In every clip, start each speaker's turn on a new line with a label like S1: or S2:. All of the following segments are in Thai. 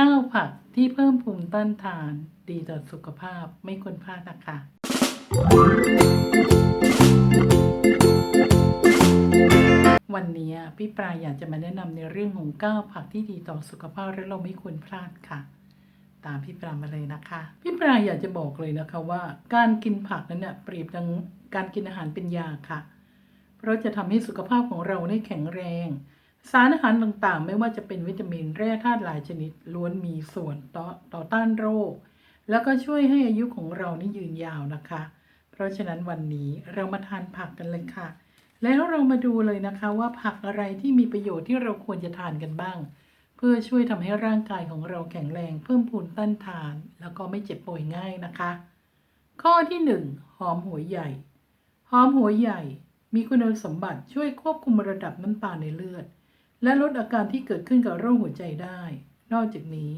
S1: 9 ผักที่เพิ่มภูมิต้านทาน ดีต่อสุขภาพไม่ควรพลาดนะคะ วันนี้พี่ปลายอยากจะมาแนะนำในเรื่องของ 9 ผักที่ดีต่อสุขภาพและเราไม่ควรพลาดค่ะ ตามพี่ปลามาเลยนะคะ พี่ปลาอยากจะบอกเลยนะคะว่า การกินผักนั้นเนี่ยเปรียบดังการกินอาหารเป็นยาค่ะ เพราะจะทำให้สุขภาพของเราได้แข็งแรง สารอาหารต่างๆ ไม่ว่าจะเป็นวิตามินแร่ธาตุหลายชนิดล้วนมีส่วนต่อต่อต้านโรค แล้วก็ช่วยให้อายุของเรานี่ยืนยาวนะคะ เพราะฉะนั้นวันนี้เรามาทานผักกันเลยค่ะ แล้วเรามาดูเลยนะคะว่าผักอะไรที่มีประโยชน์ที่เราควรจะทานกันบ้าง เพื่อช่วยทำให้ร่างกายของเราแข็งแรงเพิ่มพูนต้านทาน แล้วก็ไม่เจ็บป่วยง่ายนะคะ ข้อที่ 1 หอมหัวใหญ่ หอมหัวใหญ่ มีคุณสมบัติช่วยควบคุมระดับน้ำตาลในเลือด และลดอาการที่เกิดขึ้นกับโรคหัวใจได้ นอกจากนี้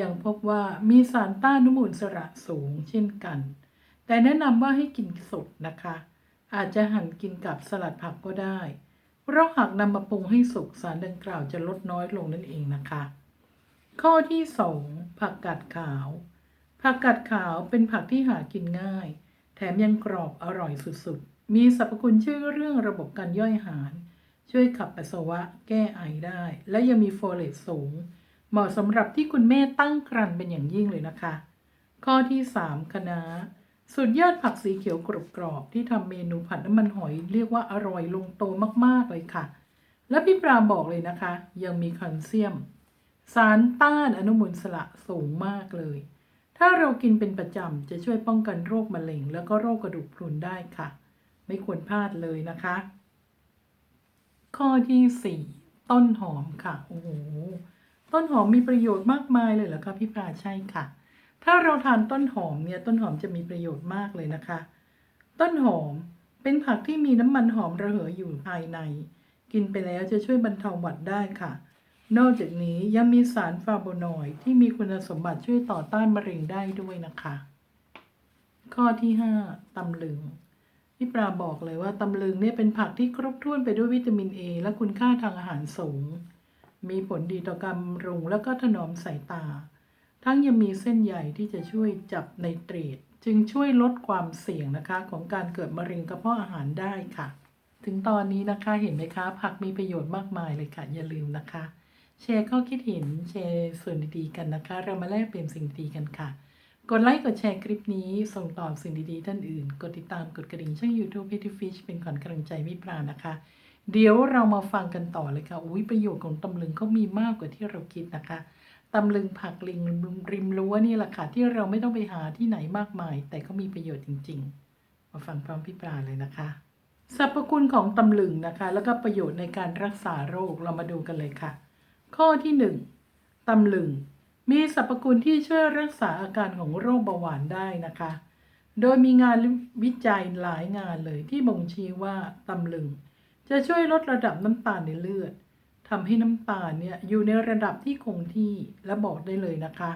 S1: ยังพบว่ามีสารต้านอนุมูลอิสระสูงเช่นกัน แต่แนะนำว่าให้กินสดนะคะ อาจจะหั่นกินกับสลัดผักก็ได้เพราะหากนำมาปรุงให้สุกสารดังกล่าวจะลดน้อยลงนั่นเองนะคะ ข้อที่ 2 ผักกาดขาว ผักกาดขาวเป็นผักที่หากินง่าย แถมยังกรอบอร่อยสุดๆ มีสรรพคุณช่วยเรื่องระบบการย่อยอาหาร ช่วยขับปัสสาวะแก้ไอได้ และยังมีโฟเลตสูง เหมาะสำหรับที่คุณแม่ตั้งครรภ์เป็นอย่างยิ่งเลยนะคะ ข้อที่ 3คะน้าสุดยอดผักสีเขียวกรอบๆที่ทำเมนูผัดน้ำมันหอยเรียกว่าอร่อยลงโตมากๆเลยค่ะ และพี่ปราบอกเลยนะคะ ยังมีแคลเซียม สารต้านอนุมูลสระสูงมากเลย ถ้าเรากินเป็นประจำจะช่วยป้องกันโรคมะเร็ง แล้วก็โรคกระดูกพรุนได้ค่ะ ไม่ควรพลาดเลยนะคะ ข้อที่4ต้นหอมค่ะโอ้โหต้นหอมมีประโยชน์มากมายเลยเหรอคะพี่ปลาใช่ค่ะ ถ้าเราทานต้นหอมเนี่ยต้นหอมจะมีประโยชน์มากเลยนะคะ ต้นหอมเป็นผักที่มีน้ำมันหอมระเหยอยู่ภายใน กินไปแล้วจะช่วยบรรเทาหวัดได้ค่ะ นอกจากนี้ยังมีสารฟาโวนอยด์ที่มีคุณสมบัติช่วยต่อต้านมะเร็งได้ด้วยนะคะ ข้อที่ 5ตำลึง พี่ปลาบอกเลยว่าตำลึงเนี่ยเป็นผักที่ครบถ้วนไปด้วยวิตามิน A และคุณค่าทางอาหารสูง มีผลดีต่อการบำรุงและก็ถนอมสายตา ทั้งยังมีเส้นใยที่จะช่วยจับไนเตรตจึงช่วยลดความเสี่ยงนะคะของการเกิดมะเร็งกระเพาะอาหารได้ค่ะ ถึงตอนนี้นะคะเห็นไหมคะ ผักมีประโยชน์มากมายเลยค่ะ อย่าลืมนะคะ แชร์ข้อคิดเห็นแชร์ส่วนดีๆกันนะคะ เรามาแลกเปลี่ยนสิ่งดีกันค่ะ กดไลค์กดแชร์คลิปนี้ ส่งต่อสิ่งดีๆท่านอื่น กดติดตามกดกระดิ่งช่อง YouTube p e t y Fish เป็นขวัญกำลังใจไม่ปลานะคะ เดี๋ยวเรามาฟังกันต่อเลยค่ะ อุ้ยประโยชน์ของตำลึงเขามีมากกว่าที่เราคิดนะคะตำลึงผักลิงริมรั้วนี่แหละค่ะ ที่เราไม่ต้องไปหาที่ไหนมากมาย แต่ก็มีประโยชน์จริง ๆ มาฟังพร้อมพี่ปลาเลยนะคะสรรพคุณของตำลึงนะคะ แล้วก็ประโยชน์ในการรักษาโรคเรามาดูกันเลยค่ะ ข้อที่หนึ่งตำลึง มีสรรพคุณที่ช่วยรักษาอาการของโรคเบาหวานได้นะคะ โดยมีงานวิจัยหลายงานเลยที่บ่งชี้ว่าตำลึง จะช่วยลดระดับน้ำตาลในเลือดทำให้น้ำตาลเนี่ยอยู่ในระดับที่คงที่และบอกได้เลยนะคะ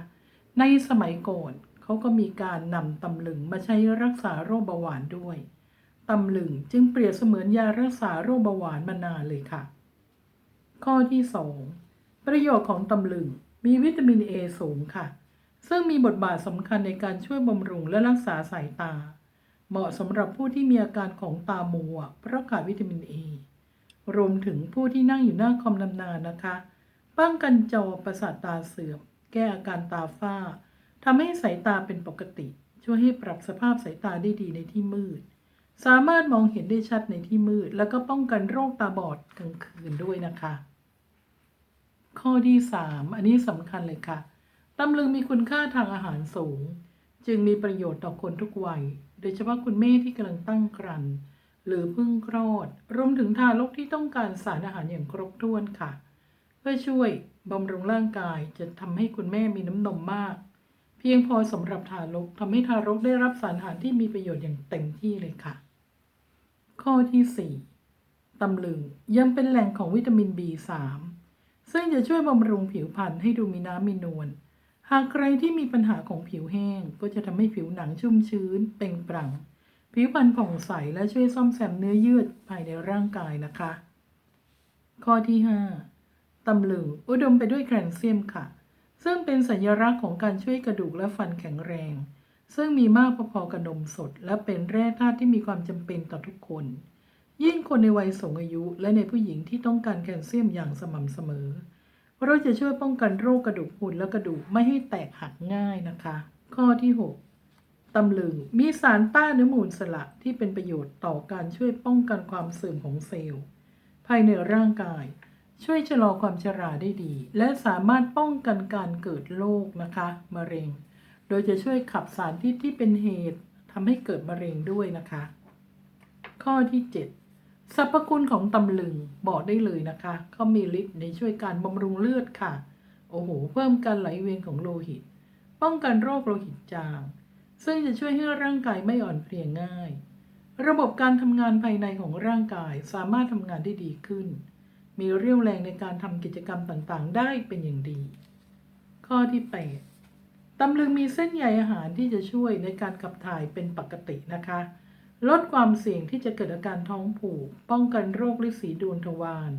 S1: ในสมัยก่อนเขาก็มีการนำตำลึงมาใช้รักษาโรคเบาหวานด้วยตำลึงจึงเปรียบเสมือนยารักษาโรคเบาหวานมานานเลยค่ะ ข้อที่ 2 ประโยชน์ของตำลึง มีวิตามิน A สูงค่ะ ซึ่งมีบทบาทสำคัญในการช่วยบำรุงและรักษาสายตา เหมาะสำหรับผู้ที่มีอาการของตามัวเพราะขาดวิตามิน A รวมถึงผู้ที่นั่งอยู่หน้าคอมนานๆนะคะ ป้องกันจอประสาทตาเสื่อม แก้อาการตาฝ้าทำให้สายตาเป็นปกติ ช่วยให้ปรับสภาพสายตาได้ดีในที่มืด สามารถมองเห็นได้ชัดในที่มืด แล้วก็ป้องกันโรคตาบอดกลางคืนด้วยนะคะ ข้อที่ 3 อันนี้สำคัญเลยค่ะ ตำลึงมีคุณค่าทางอาหารสูง จึงมีประโยชน์ต่อคนทุกวัย โดยเฉพาะคุณแม่ที่กำลังตั้งครรภ์หรือเพิ่งคลอด รวมถึงทารกที่ต้องการสารอาหารอย่างครบถ้วนค่ะ เพื่อช่วยบำรุงร่างกายจะทำให้คุณแม่มีน้ำนมมาก เพียงพอสำหรับทารกทำให้ทารกได้รับสารอาหารที่มีประโยชน์อย่างเต็มที่เลยค่ะ ข้อที่ 4ตำลึงยังเป็นแหล่งของวิตามิน B3 ซึ่งจะช่วยบำรุงผิวพรรณให้ดูมีน้ำมีนวล หากใครที่มีปัญหาของผิวแห้ง ก็จะทำให้ผิวหนังชุ่มชื้นเปล่งปลั่ง ผิวพรรณผ่องใสและช่วยซ่อมแซมเนื้อเยื่อภายในร่างกายนะคะ ข้อที่ 5ตำลึงอุดมไปด้วยแคลเซียมค่ะ ซึ่งเป็นสัญลักษณ์ของการช่วยกระดูกและฟันแข็งแรง ซึ่งมีมากพอๆกับนมสด และเป็นแร่ธาตุที่มีความจำเป็นต่อทุกคน ยิ่งคนในวัยสูงอายุและในผู้หญิงที่ต้องการแคลเซียมอย่างสม่ำเสมอ เราจะช่วยป้องกันโรคกระดูกพรุนและกระดูกไม่ให้แตกหักง่ายนะคะ ข้อที่ 6 ตำลึง มีสารต้านอนุมูลสระที่เป็นประโยชน์ต่อการช่วยป้องกันความเสื่อมของเซลล์ ภายในร่างกาย ช่วยชะลอความชราได้ดี และสามารถป้องกันการเกิดโรคนะคะมะเร็ง โดยจะช่วยขับสารพิษที่เป็นเหตุทำให้เกิดมะเร็งด้วยนะคะ ข้อที่ 7 สรรพคุณของตำลึงบอกได้เลยนะคะเขามีฤทธิ์ในช่วยการบำรุงเลือดค่ะ โอ้โห เพิ่มการไหลเวียนของโลหิต ป้องกันโรคโลหิตจาง ซึ่งจะช่วยให้ร่างกายไม่อ่อนเพลียง่าย ระบบการทำงานภายในของร่างกายสามารถทำงานได้ดีขึ้น มีเรี่ยวแรงในการทำกิจกรรมต่างๆ ได้เป็นอย่างดี ข้อที่8ตำลึงมีเส้นใยอาหารที่จะช่วยในการขับถ่ายเป็นปกตินะคะ ลดความเสี่ยงที่จะเกิดอาการท้องผูก ป้องกันโรคฤทธิ์สีดวงทวาร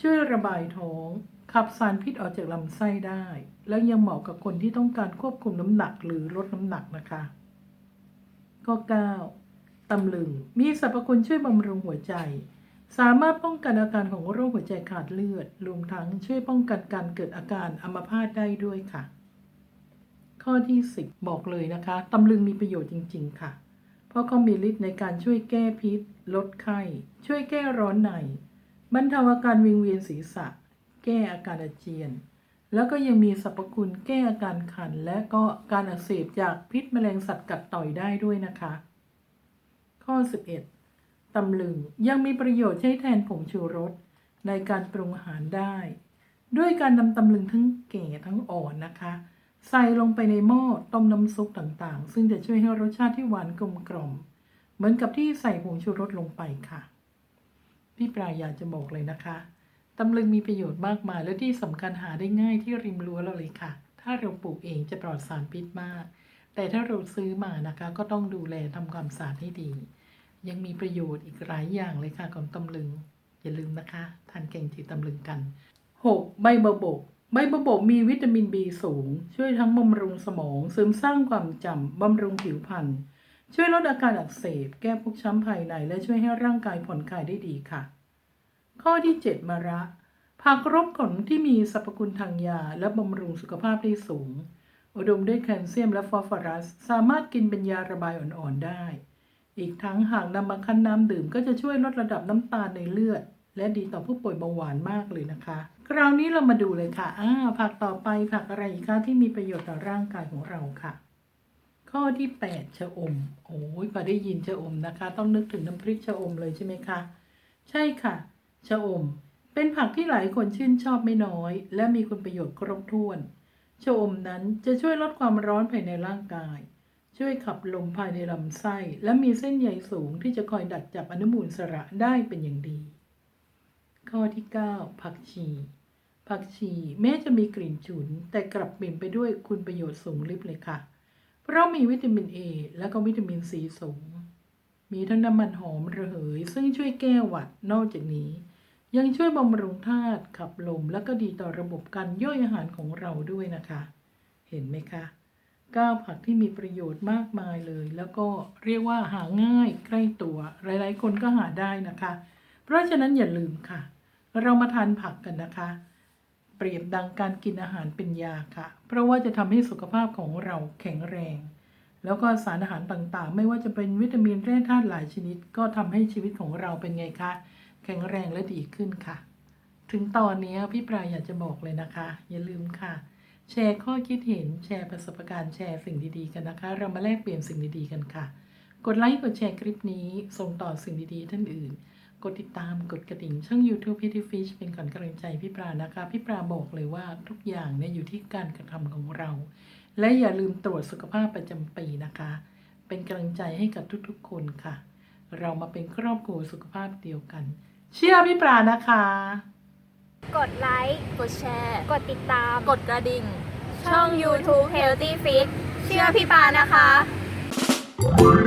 S1: ช่วยระบายท้อง ขับสารพิษออกจากลำไส้ได้ และยังเหมาะกับคนที่ต้องการควบคุมน้ำหนักหรือลดน้ำหนักนะคะ ข้อ 9 ตำลึง มีสรรพคุณช่วยบำรุงหัวใจ สามารถป้องกันอาการของโรคหัวใจขาดเลือด รวมทั้งช่วยป้องกันการเกิดอาการอัมพาตได้ด้วยค่ะ ข้อที่ 10 บอกเลยนะคะ ตำลึงมีประโยชน์จริง ๆ ค่ะ เพราะเขามีฤทธิ์ในการช่วยแก้พิษ ลดไข้ ช่วยแก้ร้อนในบรรเทาอาการวิงเวียนศีรษะ แก้อาการอาเจียน แล้วก็ยังมีสรรพคุณแก้อาการคัน และก็การอักเสบจากพิษแมลงสัตว์กัดต่อยได้ด้วยนะคะ ข้อ 11 ตำลึงยังมีประโยชน์ใช้แทนผงชูรสในการปรุงอาหารได้ ด้วยการนำตำลึงทั้งแก่ทั้งอ่อนนะคะ ใส่ลงไปในหม้อต้มน้ำซุปต่างๆ ซึ่งจะช่วยให้รสชาติที่หวานกลมกล่อม เหมือนกับที่ใส่ผงชูรสลงไปค่ะ พี่ปลายอยากจะบอกเลยนะคะตำลึงมีประโยชน์มากมาย และที่สำคัญหาได้ง่ายที่ริมรั้วเราเลยค่ะ ถ้าเราปลูกเองจะปลอดสารพิษมาก แต่ถ้าเราซื้อมานะคะ ก็ต้องดูแลทำความสะอาดให้ดี ยังมีประโยชน์อีกหลายอย่างเลยค่ะของตำลึง อย่าลืมนะคะ ทานแกงจืดตำลึงกัน 6. ใบบัวบก ใบบัวบกมีวิตามิน B สูง ช่วยทั้งบำรุงสมองเสริมสร้างความจำบำรุงผิวพรรณช่วยลดอาการอักเสบ แก้พวกช้ำภายใน และช่วยให้ร่างกายผ่อนคลายได้ดีค่ะ ข้อที่ 7 มะระผักรบกลที่มีสรรพคุณทางยา และบำรุงสุขภาพได้สูง อุดมด้วยแคลเซียมและฟอสฟอรัส สามารถกินเป็นยาระบายอ่อนๆได้ อีกทั้งหากนำมาคั้นน้ำดื่มก็จะช่วยลดระดับน้ำตาลในเลือด และดีต่อผู้ป่วยเบาหวานมากเลยนะคะ คราวนี้เรามาดูเลยค่ะอ่าผักต่อไปผักอะไรคะที่มีประโยชน์ต่อร่างกายของเราค่ะ ข้อที่ 8 ชะอม โอ้ยพอได้ยินชะอมนะคะ ต้องนึกถึงน้ำพริกชะอมเลยใช่ไหมคะ ใช่ค่ะ ชะอม เป็นผักที่หลายคนชื่นชอบไม่น้อย และมีคุณประโยชน์ครบถ้วน ชะอมนั้นจะช่วยลดความร้อนภายในร่างกายช่วยขับลมภายในลำไส้ และมีเส้นใยสูงที่จะคอยดักจับอนุมูลสระได้เป็นอย่างดี ข้อที่ 9 ผักชี ผักชีแม้จะมีกลิ่นฉุน แต่กลับเปี่ยมไปด้วยคุณประโยชน์สูงลิบเลยค่ะ เพราะมีวิตามิน A และก็วิตามินซีสูง มีทั้งน้ำมันหอมระเหย ซึ่งช่วยแก้หวัดนอกจากนี้ ยังช่วยบำรุงธาตุขับลม และก็ดีต่อระบบการย่อยอาหารของเราด้วยนะคะ เห็นไหมคะก้าวผักที่มีประโยชน์มากมายเลย แล้วก็เรียกว่าหาง่ายใกล้ตัว หลายๆ คนก็หาได้นะคะ เพราะฉะนั้นอย่าลืมค่ะ เรามาทานผักกันนะคะ เปรียบดังการกินอาหารเป็นยาค่ะ เพราะว่าจะทำให้สุขภาพของเราแข็งแรง แล้วก็สารอาหารต่างๆ ไม่ว่าจะเป็นวิตามินแร่ธาตุหลายชนิด ก็ทำให้ชีวิตของเราเป็นไงคะ แข็งแรงและดีขึ้นค่ะ ถึงตอนนี้พี่ปลายอยากจะบอกเลยนะคะ อย่าลืมค่ะ แชร์ข้อคิดเห็นแชร์ประสบการณ์แชร์สิ่งดีๆกันนะคะ เรามาแลกเปลี่ยนสิ่งดีๆกันค่ะ กดไลค์กดแชร์คลิปนี้ส่งต่อสิ่งดีๆท่านอื่น กดติดตามกดกระดิ่งช่อง YouTube p i t y Fish เป็นขวัญกำลังใจพี่ปลานะคะ พี่ปลาบอกเลยว่าทุกอย่างเนี่ยอยู่ที่การกระทำของเรา และอย่าลืมตรวจสุขภาพประจำปีนะคะ เป็นกำลังใจให้กับทุกๆ คนค่ะ เรามาเป็นครอบครัวสุขภาพเดียวกัน เชื่อพี่ปลานะคะ
S2: กดไลค์
S3: กดแชร์
S2: กดติดตาม
S3: กดกระดิ่ง
S2: ช่อง YouTube Healthy Fit เชื่อพี่ปานะคะ
S3: ก